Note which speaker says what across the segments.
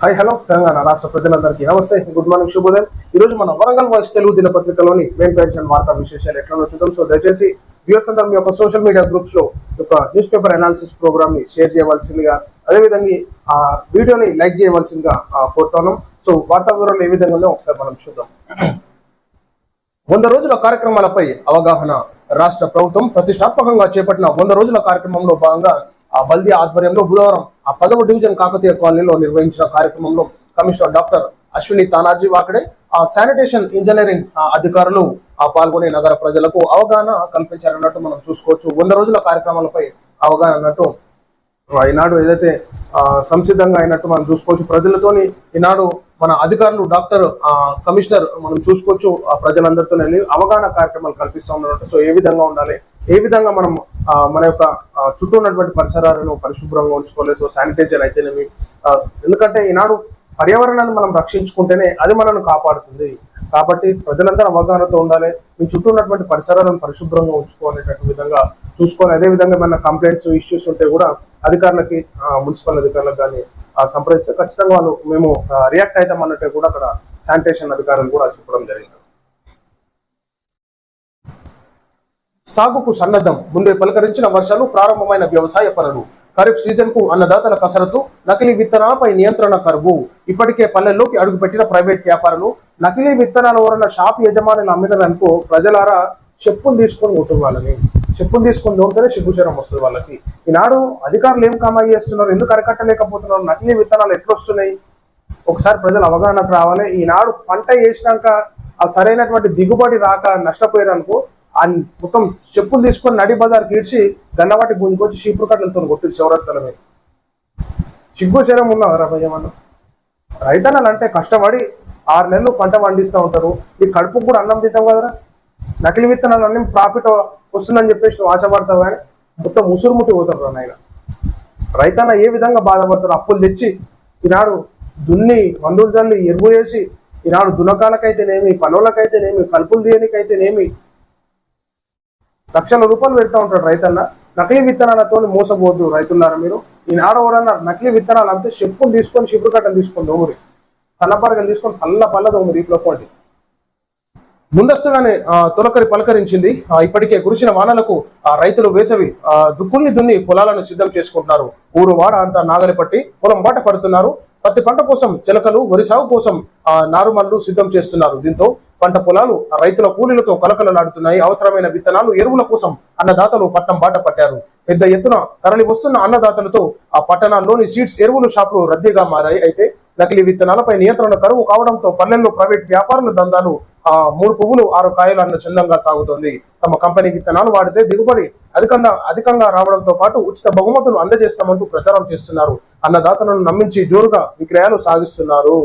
Speaker 1: Hi hello Telangana రాష్ట్ర ప్రజలందరికీ నమస్తే. గుడ్ మార్నింగ్ శుభోదయం. ఈ రోజు మన వరంగల్ వాయిస్ తెలుగు దినపత్రికలోని మెయిన్ పెన్షన్ వార్తా విశేషాలు ఎట్లా చూద్దాం. సో దయచేసి వ్యూవర్స్ అందరం మీ యొక్క సోషల్ మీడియా గ్రూప్స్లో ఒక న్యూస్ పేపర్ అనాలిసిస్ ప్రోగ్రామ్ని షేర్ చేయవలసిందిగా అదేవిధంగా ఆ వీడియోని లైక్ చేయవలసిందిగా ఆ, కోరుతున్నాం సో వార్తా వివరాలు ఏ విధంగా ఒకసారి మనం చూద్దాం. వంద రోజుల కార్యక్రమాలపై అవగాహన రాష్ట్ర ప్రభుత్వం ప్రతిష్టాత్మకంగా చేపట్టిన వంద రోజుల కార్యక్రమంలో భాగంగా ఆ బల్దీ ఆధ్వర్యంలో బుధవారం ఆ పదవ డివిజన్ కాకతీయ కాలనీలో నిర్వహించిన కార్యక్రమంలో కమిషనర్ డాక్టర్ అశ్విని తానాజీ వాకడే ఆ శానిటేషన్ ఇంజనీరింగ్ అధికారులు ఆ పాల్గొనే నగర ప్రజలకు అవగాహన కల్పించారన్నట్టు మనం చూసుకోవచ్చు. వంద రోజుల కార్యక్రమాలపై అవగాహన అన్నట్టు ఈనాడు ఏదైతే సంసిద్ధంగా అయినట్టు మనం చూసుకోవచ్చు. ప్రజలతోని ఈనాడు మన అధికారులు డాక్టర్ కమిషనర్ మనం చూసుకోవచ్చు ఆ ప్రజలందరితో అవగాహన కార్యక్రమాలు కల్పిస్తూ ఉన్నట్టు సో ఏ విధంగా ఉండాలి? ఏ విధంగా మనం మన యొక్క చుట్టూ ఉన్నటువంటి పరిసరాలను పరిశుభ్రంగా ఉంచుకోవాలి? సో శానిటైజర్ అయితేనేమి? ఎందుకంటే ఈనాడు పర్యావరణాన్ని మనం రక్షించుకుంటేనే అది మనల్ని కాపాడుతుంది. కాబట్టి ప్రజలందరూ అవగాహనతో ఉండాలి. మీ చుట్టూ ఉన్నటువంటి పరిసరాలను పరిశుభ్రంగా ఉంచుకోవాలనేటువంటి విధంగా చూసుకోవాలి. అదే విధంగా ఏమైనా కంప్లైంట్స్ ఇష్యూస్ ఉంటే కూడా అధికారులకి మున్సిపల్ అధికారులకు కానీ సంప్రదిస్తే ఖచ్చితంగా వాళ్ళు మేము రియాక్ట్ అవుతాం అన్నట్టు కూడా అక్కడ శానిటేషన్ అధికారులు కూడా చెప్పడం జరిగింది. సాగుకు సన్నద్ధం. ముందే పలకరించిన వర్షాలు ప్రారంభమైన వ్యవసాయ పనులు. ఖరీఫ్ సీజన్కు అన్నదాతల కసరత్తు నకిలీ విత్తనాలపై నియంత్రణ కరువు. ఇప్పటికే పల్లెల్లోకి అడుగుపెట్టిన ప్రైవేట్ వ్యాపారులు నకిలీ విత్తనాల వలన షాప్ యజమానులు అమ్మినారనుకో ప్రజలారా చెప్పులు తీసుకొని కొట్టు వాళ్ళని. చెప్పులు తీసుకొని దోమితేనే సిగ్గుచరం వస్తుంది వాళ్ళకి. ఈనాడు అధికారులు ఏం కమాయి చేస్తున్నారు? ఎందుకు అరికట్టలేకపోతున్నారు? నకిలీ విత్తనాలు ఎట్లొస్తున్నాయి? ఒకసారి ప్రజలు అవగాహనకు రావాలి. ఈనాడు పంట వేసినాక ఆ సరైనటువంటి దిగుబడి రాక నష్టపోయారు అనుకో ఆ మొత్తం చెప్పులు తీసుకొని నడి బజార్కి ఈడ్చి గన్నవాటి గుంజుకొచ్చి చీపురు కట్టలతో కొట్టి చౌరస్తల మీద. సిగ్గుచరం చరం ఉన్నదా భయమన్న రైతన్నలు అంటే కష్టపడి ఆరు నెలలు పంట పండిస్తూ ఉంటారు. ఈ కడుపు కూడా అన్నం తింటాం కదరా? నకిలీ విత్తనాలు అన్ని ప్రాఫిట్ వస్తుందని చెప్పేసి నువ్వు ఆశపడతావు కానీ మొత్తం ముసురు ముట్టి నాయన. రైతన్న ఏ విధంగా బాధపడతారు అప్పులు తెచ్చి ఈనాడు దున్ని మందులు జల్లి ఎరువు వేసి ఈనాడు దునకాలకైతేనేమి పనులకైతేనేమి కలుపులు తీయనికైతేనేమి లక్షల రూపాయలు పెడతా ఉంటాడు రైతన్న. నకిలీ విత్తనాలతో మోసపోద్దు రైతులారా మీరు. ఈనాడు ఎవరన్నా నకిలీ విత్తనాలు అంతే చెప్పులు తీసుకొని చిపురు కట్టలు తీసుకొని దోమురి. సన్నపరగలు తీసుకొని పల్ల పల్ల దోమురి ఇప్పుడు ముందస్తుగానే తొలకరి పలకరించింది. ఇప్పటికే కురిసిన వానలకు ఆ రైతులు వేసవి ఆ, దుక్కుల్ని దున్ని పొలాలను సిద్ధం చేసుకుంటున్నారు. ఊరు వాడ అంతా నాగలి పట్టి పొలం బాట పడుతున్నారు. పత్తి పంట కోసం చిలకలు వరి సాగు కోసం ఆ, నారుమల్లు సిద్ధం చేస్తున్నారు. దీంతో పంట పొలాలు ఆ రైతుల కూలీలతో కలకలలాడుతున్నాయి అవసరమైన విత్తనాలు ఎరువుల కోసం అన్నదాతలు పట్టణం బాట పట్టారు. పెద్ద ఎత్తున తరలి వస్తున్న అన్నదాతలతో ఆ పట్టణాల్లోని సీడ్స్ ఎరువుల షాపులు రద్దీగా మారాయి. అయితే నకిలీ విత్తనాలపై నియంత్రణ కరువు కావడంతో పల్లెల్లో ప్రైవేట్ వ్యాపారుల దందాలు ఆ మూడు పువ్వులు ఆరు కాయలు అన్న చందంగా సాగుతోంది. తమ కంపెనీ విత్తనాలు వాడితే దిగుబడి అధికంగా అధికంగా రావడంతో పాటు ఉచిత బహుమతులు అందజేస్తామంటూ ప్రచారం చేస్తున్నారు. అన్నదాతలను నమ్మించి జోరుగా విక్రయాలు సాగిస్తున్నారు.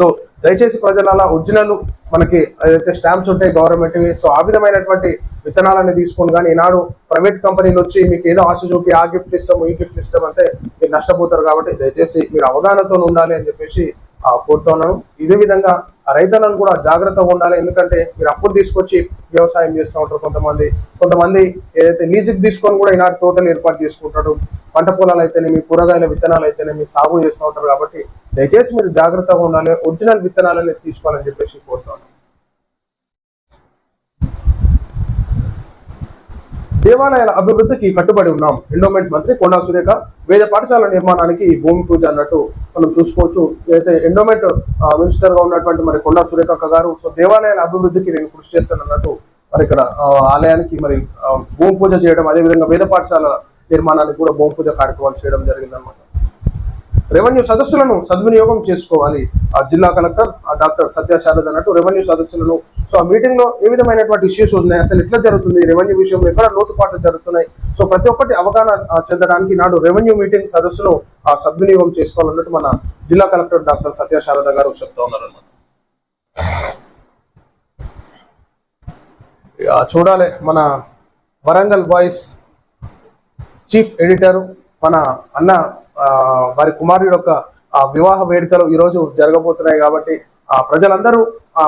Speaker 1: సో దయచేసి ప్రజల ఒరిజినల్ మనకి ఏదైతే స్టాంప్స్ ఉంటాయి గవర్నమెంట్ సో ఆ విధమైనటువంటి విత్తనాలని తీసుకొని కానీ ఈనాడు ప్రైవేట్ కంపెనీలు వచ్చి మీకు ఏదో ఆశ చూపి ఆ గిఫ్ట్ ఇస్తాము ఈ గిఫ్ట్ ఇస్తాం అంటే మీరు నష్టపోతారు కాబట్టి దయచేసి మీరు అవగాహనతో ఉండాలి అని చెప్పేసి ఆ, కోరుతున్నాను ఇదే విధంగా ఆ కూడా జాగ్రత్తగా ఉండాలి. ఎందుకంటే మీరు అప్పులు తీసుకొచ్చి వ్యవసాయం చేస్తూ ఉంటారు కొంతమంది. కొంతమంది ఏదైతే లీజుకి తీసుకొని కూడా ఈనాడు తోటలు ఏర్పాటు చేసుకుంటారు. పంట పొలాలు అయితేనేమి కూరగాయల విత్తనాలు అయితేనేమి సాగు చేస్తూ ఉంటారు కాబట్టి దయచేసి మీరు జాగ్రత్తగా ఉండాలి ఒరిజినల్ విత్తనాలని తీసుకోవాలని చెప్పేసి కోరుతాను దేవాలయాల అభివృద్ధికి కట్టుబడి ఉన్నాం. ఎండోమెంట్ మంత్రి కొండా సురేఖ వేద పాఠశాల నిర్మాణానికి భూమి పూజ అన్నట్టు మనం చూసుకోవచ్చు. అయితే ఎండోమెంట్ మినిస్టర్గా ఉన్నటువంటి మరి కొండా సురేఖ అక్క గారు సో దేవాలయాల అభివృద్ధికి నేను కృషి చేస్తానన్నట్టు మరి ఇక్కడ ఆలయానికి మరి భూమి పూజ చేయడం అదేవిధంగా వేద పాఠశాల నిర్మాణానికి కూడా భూమి పూజ కార్యక్రమాలు చేయడం జరిగిందన్నమాట. రెవెన్యూ సదస్సులను సద్వినియోగం చేసుకోవాలి. ఆ జిల్లా కలెక్టర్ ఆ డాక్టర్ సత్య అన్నట్టు రెవెన్యూ సదస్సులను సో ఆ మీటింగ్లో ఏ విధమైనటువంటి ఇష్యూస్ ఉన్నాయి? అసలు ఎట్లా జరుగుతుంది? రెవెన్యూ విషయంలో ఎక్కడ లోతుపాట్లు జరుగుతున్నాయి? సో ప్రతి ఒక్కటి అవగాహన చెందడానికి నాడు రెవెన్యూ మీటింగ్ సదస్సును ఆ సద్వినియోగం చేసుకోవాలన్నట్టు మన జిల్లా కలెక్టర్ డాక్టర్ సత్యశారద గారు చెప్తా ఉన్నారన్నమాట చూడాలి మన వరంగల్ వాయిస్ చీఫ్ ఎడిటర్ మన అన్న ఆ, వారి కుమారుడు యొక్క వివాహ వేడుకలు ఈ రోజు జరగబోతున్నాయి కాబట్టి ఆ ప్రజలందరూ ఆ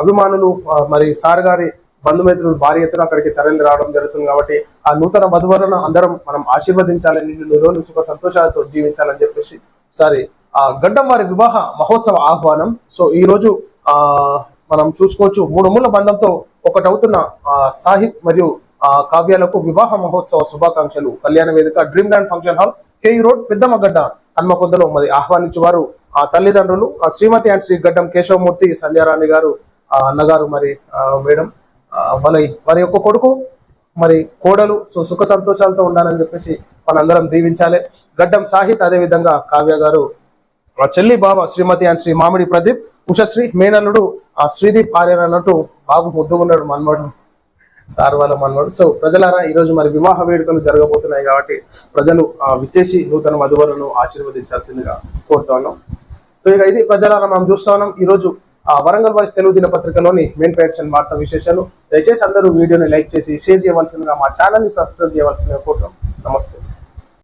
Speaker 1: అభిమానులు మరి సార్ గారి బంధుమిత్రులు భారీ ఎత్తున అక్కడికి తరలి రావడం జరుగుతుంది కాబట్టి ఆ నూతన వధువరను అందరం మనం ఆశీర్వదించాలని నిన్ను రోజు సుఖ సంతోషాలతో జీవించాలని చెప్పేసి సారీ ఆ, గడ్డం వారి వివాహ మహోత్సవ ఆహ్వానం. సో ఈ రోజు ఆ మనం చూసుకోవచ్చు మూడు మూల బంధంతో ఒకటవుతున్న ఆ, సాహిబ్ మరియు కావ్యాలకు వివాహ మహోత్సవ శుభాకాంక్షలు. కళ్యాణ వేదిక dream land function hall KU road Peddammagadda హన్మకొండలో మరి ఆహ్వానించేవారు ఆ తల్లిదండ్రులు ఆ శ్రీమతి అండ్ శ్రీ గడ్డం కేశవమూర్తి సంధ్యారాణి గారు ఆ అన్నగారు మరి మేడం వాళ్ళ వారి యొక్క కొడుకు మరి కోడలు సో సుఖ సంతోషాలతో ఉండాలని చెప్పేసి మనందరం దీవించాలి. గడ్డం సాహిత్ అదే విధంగా కావ్య గారు ఆ చెల్లి బావ శ్రీమతి అండ్ శ్రీ మామిడి ప్రదీప్ ఉషశ్రీ మేనల్లుడు ఆ శ్రీదీప్ ఆర్యన్ అన్నట్టు బాబు ముద్దుగున్నాడు మన్మడు సార్ వాళ్ళ మన్మడు సో ప్రజలారా ఈరోజు మరి వివాహ వేడుకలు జరగబోతున్నాయి కాబట్టి ప్రజలు విచ్చేసి నూతన వధువులను ఆశీర్వదించాల్సిందిగా కోరుతున్నాం సో ఇక ఇది ప్రజలారా మనం చూస్తా ఉన్నాం. ఆ వరంగల్ వాయిస్ తెలుగు దినపత్రికలోని మెయిన్ పేర్షన్ వార్తా విశేషాలు. దయచేసి అందరూ వీడియోని లైక్ చేసి షేర్ చేయవలసిందిగా మా ఛానల్ని సబ్స్క్రైబ్ చేయవలసిందిగా కోరుతాం. నమస్తే.